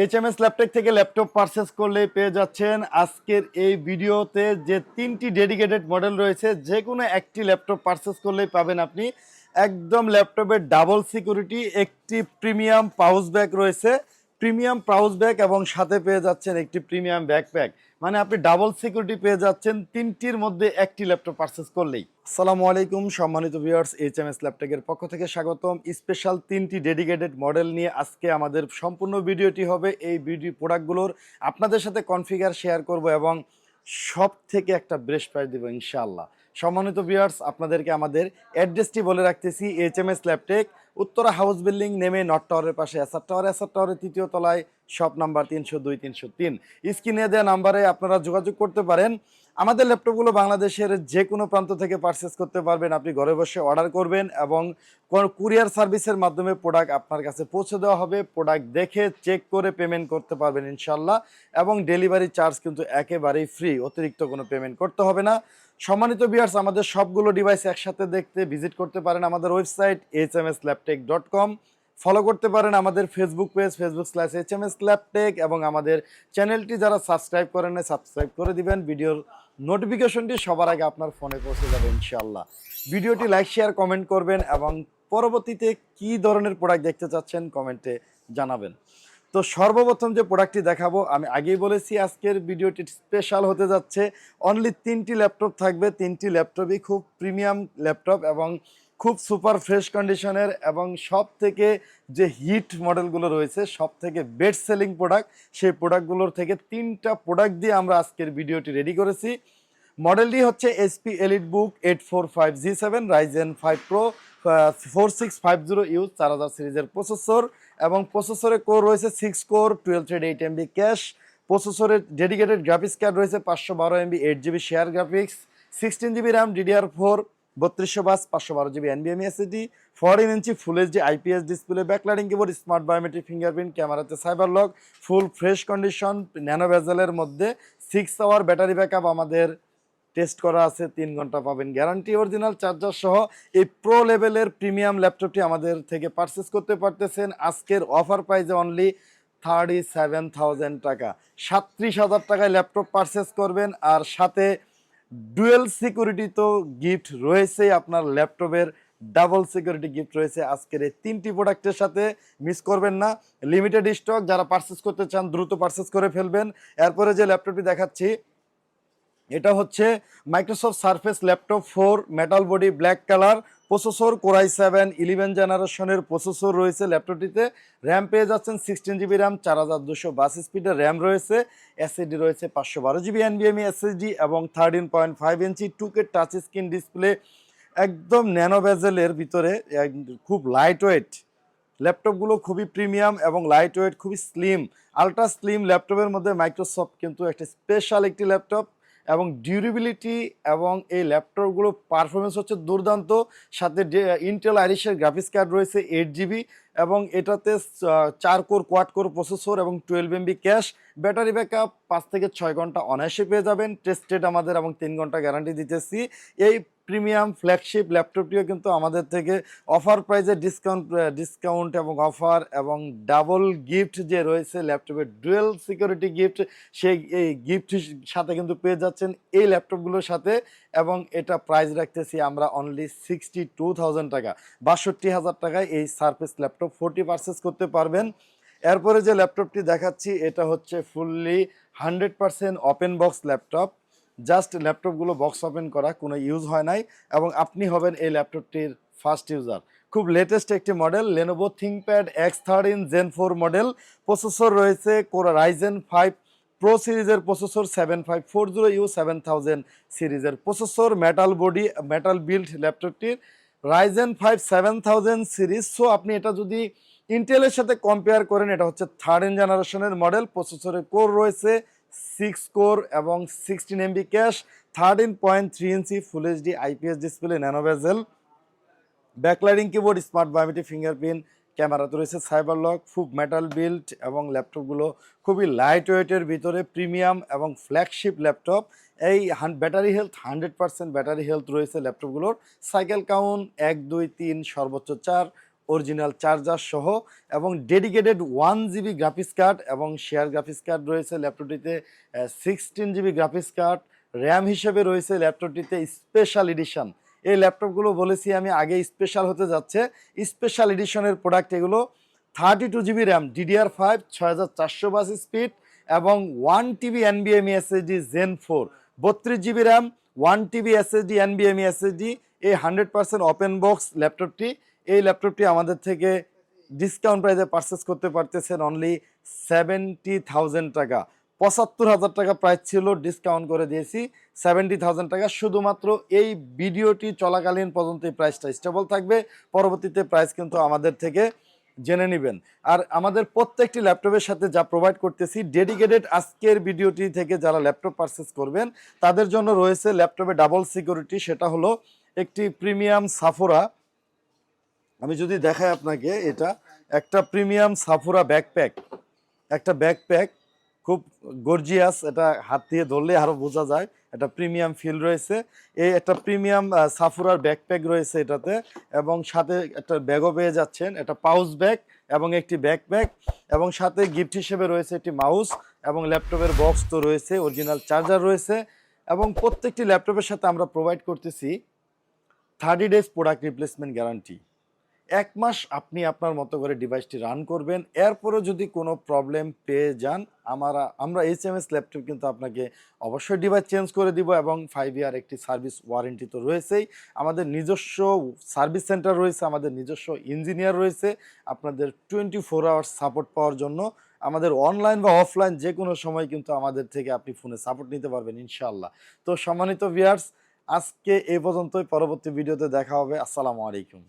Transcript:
H M S laptop থেকে laptop purchase করলে পেয়ে যাচ্ছেন আজকের এই ভিডিওতে যে তিনটি ডেডিকেটেড মডেল রয়েছে, যে কোনো একটি ল্যাপটপ পারচেস করলেই পাবেন আপনি। একদম ল্যাপটপের ডাবল সিকিউরিটি একটি প্রিমিয়াম পাউচ ব্যাগ রয়েছে। প্রিমিয়াম পাউচ ব্যাগ এবং সাথে পেয়ে যাচ্ছেন একটি প্রিমিয়াম ব্যাকপ্যাক। মানে আপনি ডাবল সিকিউরিটি পেয়ে যাচ্ছেন তিনটির মধ্যে একটি ল্যাপটপ পারচেস করলেই। আসসালামু আলাইকুম, সম্মানিত ভিউয়ার্স এইচ এম এস ল্যাপটপের পক্ষ থেকে স্বাগতম। স্পেশাল তিনটি ডেডিকেটেড মডেল নিয়ে আজকে আমাদের সম্পূর্ণ ভিডিওটি হবে। এই ভিডিও প্রোডাক্টগুলোর আপনাদের সাথে কনফিগার শেয়ার করব এবং সব থেকে একটা বেস্ট প্রাইস দেবো ইনশাআল্লাহ। সম্মানিত ভিউয়ার্স আপনাদেরকে আমাদের অ্যাড্রেসটি বলে রাখতেছি H M S Laptech Uttara house building নেমে নর্থ টাওয়ারের পাশে অ্যাসার টাওয়ার অ্যাসার টাওয়ারের তৃতীয় তলায় শপ নাম্বার তিনশো দুই, তিনশো তিন। স্ক্রিনে দেওয়া নাম্বারে আপনারা যোগাযোগ করতে পারেন। আমাদের ল্যাপটপগুলো বাংলাদেশের যে কোনো প্রান্ত থেকে পারচেস করতে পারবেন। আপনি ঘরে বসে অর্ডার করবেন এবং কুরিয়ার সার্ভিসের মাধ্যমে প্রোডাক্ট আপনার কাছে পৌঁছে দেওয়া হবে। প্রোডাক্ট দেখে চেক করে পেমেন্ট করতে পারবেন ইনশাল্লাহ এবং ডেলিভারি চার্জ কিন্তু একেবারেই ফ্রি অতিরিক্ত কোনো পেমেন্ট করতে হবে না। সম্মানিত বিয়ার্স আমাদের সবগুলো ডিভাইস একসাথে দেখতে ভিজিট করতে পারেন আমাদের website H M S Laptech dot com follow করতে পারেন আমাদের Facebook page Facebook slash H M S Laptech এবং আমাদের চ্যানেলটি যারা সাবস্ক্রাইব করেন সাবস্ক্রাইব করে দিবেন। ভিডিওর নোটিফিকেশনটি সবার আগে আপনার ফোনে পৌঁছে যাবে ইনশাল্লাহ ভিডিওটি লাইক শেয়ার কমেন্ট করবেন এবং পরবর্তীতে কি ধরনের প্রোডাক্ট দেখতে চাচ্ছেন কমেন্টে জানাবেন। তো সর্বপ্রথম যে প্রোডাক্টটি দেখাবো, আমি আগেই বলেছি আজকের ভিডিওটি স্পেশাল হতে যাচ্ছে। অনলি তিনটি ল্যাপটপ থাকবে, তিনটি ল্যাপটপই খুব প্রিমিয়াম ল্যাপটপ এবং খুব সুপার ফ্রেশ কন্ডিশনের এবং সব থেকে যে হিট মডেলগুলো রয়েছে সব থেকে বেস্ট সেলিং প্রোডাক্ট সেই প্রোডাক্টগুলোর থেকে তিনটা প্রোডাক্ট দিয়ে আমরা আজকের ভিডিওটি রেডি করেছি। মডেলটি হচ্ছে SP EliteBook eight four five G seven Ryzen five pro four six five zero U চার হাজার সিরিজের প্রসেসর এবং প্রসেসরে কোর রয়েছে six core twelve thread eight MB cache প্রসেসরের ডেডিকেটেড গ্রাফিক্স কার্ড রয়েছে পাঁচশো বারো MB eight GB share graphics sixteen GB RAM DDR four বত্রিশশো বাস, পাঁচশো বারো GB এনবিএমই SSD fourteen inch full HD IPS display backlighting keyboard smart biometric fingerprint ক্যামেরাতে cyber lock full fresh condition nano ভেজেলের মধ্যে six hour battery backup আমাদের test করা আছে, তিন ঘণ্টা পাবেন। গ্যারান্টি অরিজিনাল চার্জার সহ এই প্রো লেভেলের প্রিমিয়াম ল্যাপটপটি আমাদের থেকে পারচেস করতে পারতেছেন। আজকের অফার প্রাইজে অনলি থার্টি সেভেন থাউজেন্ড টাকা। সাতত্রিশ হাজার টাকায় ল্যাপটপ পারচেস করবেন আর সাথে ডুয়েল সিকিউরিটি তো গিফট রয়েছে আপনার ল্যাপটপের ডাবল সিকিউরিটি গিফট রয়েছে। আজকের এই তিনটি প্রোডাক্টের সাথে মিস করবেন না। লিমিটেড স্টক, যারা পারচেস করতে চান, দ্রুত পারচেস করে ফেলবেন। এরপরে যে ল্যাপটপটি দেখাচ্ছি এটা হচ্ছে Microsoft Surface laptop four metal body black colour processor core i seven eleven জেনারেশনের প্রসেসর রয়েছে ল্যাপটপটিতে র্যাম পেয়ে যাচ্ছেন সিক্সটিন জিবি র্যাম চার হাজার দুশো বাস স্পিডের র্যাম রয়েছে। এসএসডি রয়েছে পাঁচশো বারো জিবি এনবিএমই এসএসডি এবং thirteen point five inch two K touch screen display একদম ন্যানো বেজেলের ভিতরে খুব লাইট ওয়েট ল্যাপটপগুলো খুবই প্রিমিয়াম এবং লাইট ওয়েট খুবই স্লিম আলট্রা স্লিম ল্যাপটপের মধ্যে মাইক্রোসফট কিন্তু একটা স্পেশাল একটি ল্যাপটপ এবং ডিউরেবিলিটি এবং এই ল্যাপটপগুলোর পারফরমেন্স হচ্ছে দুর্দান্ত। সাথে ইন্টেল আইরিশের গ্রাফিক্স কার্ড রয়েছে এইট জিবি এবং এটাতে চার কোর কোয়াড কোর প্রসেসর এবং twelve MB cache battery backup পাঁচ থেকে ছয় ঘণ্টা অনায়াসে পেয়ে যাবেন টেস্টেড আমাদের এবং তিন ঘণ্টা গ্যারান্টি দিতেছি। এই প্রিমিয়াম ফ্ল্যাগশিপ ল্যাপটপটিও কিন্তু আমাদের থেকে অফার প্রাইজে ডিসকাউন্ট ডিসকাউন্ট এবং অফার এবং ডাবল গিফট যে রয়েছে ল্যাপটপের ডুয়েল সিকিউরিটি গিফট সেই, এই গিফট সাথে কিন্তু পেয়ে যাচ্ছেন এই ল্যাপটপগুলোর সাথে এবং এটা প্রাইস রাখতেছি আমরা অনলি সিক্সটি টু থাউজেন্ড টাকা, বাষট্টি হাজার টাকায় এই সারফেস ল্যাপটপ ফোরটি পারচেস করতে পারবেন। এরপরে যে ল্যাপটপটি দেখাচ্ছি, এটা হচ্ছে fully hundred percent open box laptop. Just ল্যাপটপগুলো বক্স ওপেন করা, কোনো ইউজ হয় নাই। এবং আপনি হবেন এই ল্যাপটপটির ফার্স্ট ইউজার খুব লেটেস্ট একটি model Lenovo ThinkPad X thirteen gen four model processor রয়েছে কোরা রাইজেন ফাইভ প্রো সিরিজের processor seven five four zero U seven thousand সিরিজের processor metal body metal build ল্যাপটপটির। Ryzen five seven thousand series so আপনি এটা যদি ইন্টেলের সাথে compare করেন, এটা হচ্ছে থার্ড জেনারেশনের মডেল প্রসেসরের কোর রয়েছে সিক্স কোর এবং sixteen MB cache thirteen point three inch full HD IPS display nano bezel backlighting keyboard smart biometric fingerprint ক্যামেরাতে রয়েছে সাইবার লক, খুব মেটাল বিল্ড এবং ল্যাপটপগুলো খুবই লাইট ওয়েটের ভিতরে প্রিমিয়াম এবং ফ্ল্যাগশিপ ল্যাপটপ। এই battery health hundred percent battery health রয়েছে ল্যাপটপগুলোর। সাইকেল কাউন্ট এক, দুই, তিন, সর্বোচ্চ চার অরিজিনাল চার্জার সহ এবং dedicated one GB graphics card এবং শেয়ার গ্রাফিক্স কার্ড রয়েছে ল্যাপটপটিতে। Sixteen GB graphics card RAM হিসেবে রয়েছে ল্যাপটপটিতে স্পেশাল এডিশন এই ল্যাপটপগুলো বলেছি আমি, আগে স্পেশাল হতে যাচ্ছে। স্পেশাল এডিশনের প্রোডাক্ট এগুলো thirty two GB RAM DDR five ছয় হাজার চারশো বাস স্পিড এবং ওয়ান টিবি এনবিএমই এসএসডি জেন ফোর বত্রিশ GB RAM one TB SSD এনবিএমই SSD এই হান্ড্রেড পার্সেন্ট ওপেন বক্স ল্যাপটপটি। এই ল্যাপটপটি আমাদের থেকে ডিসকাউন্ট প্রাইসে পারচেস করতে পারতেছেন অনলি সেভেন্টি থাউজেন্ড টাকা। পঁচাত্তর হাজার টাকা প্রাইস ছিল ডিসকাউন্ট করে দিয়েছি। সেভেন্টি থাউজেন্ড টাকা শুধুমাত্র এই ভিডিওটি চলাকালীন পর্যন্ত এই প্রাইসটা স্টেবল থাকবে। পরবর্তীতে প্রাইস কিন্তু আমাদের থেকে জেনে নেবেন। আর আমাদের প্রত্যেকটি ল্যাপটপের সাথে যা প্রোভাইড করতেছি ডেডিকেটেড আজকের ভিডিওটি থেকে যারা ল্যাপটপ পারচেস করবেন, তাদের জন্য রয়েছে ল্যাপটপে ডাবল সিকিউরিটি সেটা হলো একটি প্রিমিয়াম সাফোরা আমি যদি দেখাই আপনাকে এটা, একটা প্রিমিয়াম সাফোরা ব্যাকপ্যাক একটা ব্যাকপ্যাক খুব গর্জিয়াস এটা হাত দিয়ে ধরলে আরও বোঝা যায়। একটা প্রিমিয়াম ফিল রয়েছে। এই একটা প্রিমিয়াম সাফুরার ব্যাকপ্যাক রয়েছে এটাতে এবং সাথে একটা ব্যাগও পেয়ে যাচ্ছেন। একটা পাউচ ব্যাগ এবং একটি ব্যাকপ্যাক এবং সাথে গিফট হিসেবে রয়েছে একটি মাউস এবং ল্যাপটপের বক্স তো রয়েছে অরিজিনাল চার্জার রয়েছে এবং প্রত্যেকটি ল্যাপটপের সাথে আমরা প্রোভাইড করতেছি thirty days product replacement guarantee এক মাস আপনি আপনার মতো করে ডিভাইসটি রান করবেন। এরপরও যদি কোনো প্রবলেম পেয়ে যান, আমরা আমরা এইচ এম এস ল্যাপটপ কিন্তু আপনাকে অবশ্যই ডিভাইস চেঞ্জ করে দিব এবং ফাইভ ইয়ার একটি সার্ভিস ওয়ারেন্টি তো রয়েছেই। আমাদের নিজস্ব সার্ভিস সেন্টার রয়েছে, আমাদের নিজস্ব ইঞ্জিনিয়ার রয়েছে, আপনাদের টোয়েন্টি ফোর আওয়ার্স সাপোর্ট পাওয়ার জন্য। আমাদের অনলাইন বা অফলাইন যে কোনো সময় কিন্তু আমাদের থেকে আপনি ফোনে সাপোর্ট নিতে পারবেন, ইনশাআল্লাহ। তো সম্মানিত ভিয়ার্স আজকে এই পর্যন্তই। পরবর্তী ভিডিওতে দেখা হবে। আসসালামু আলাইকুম।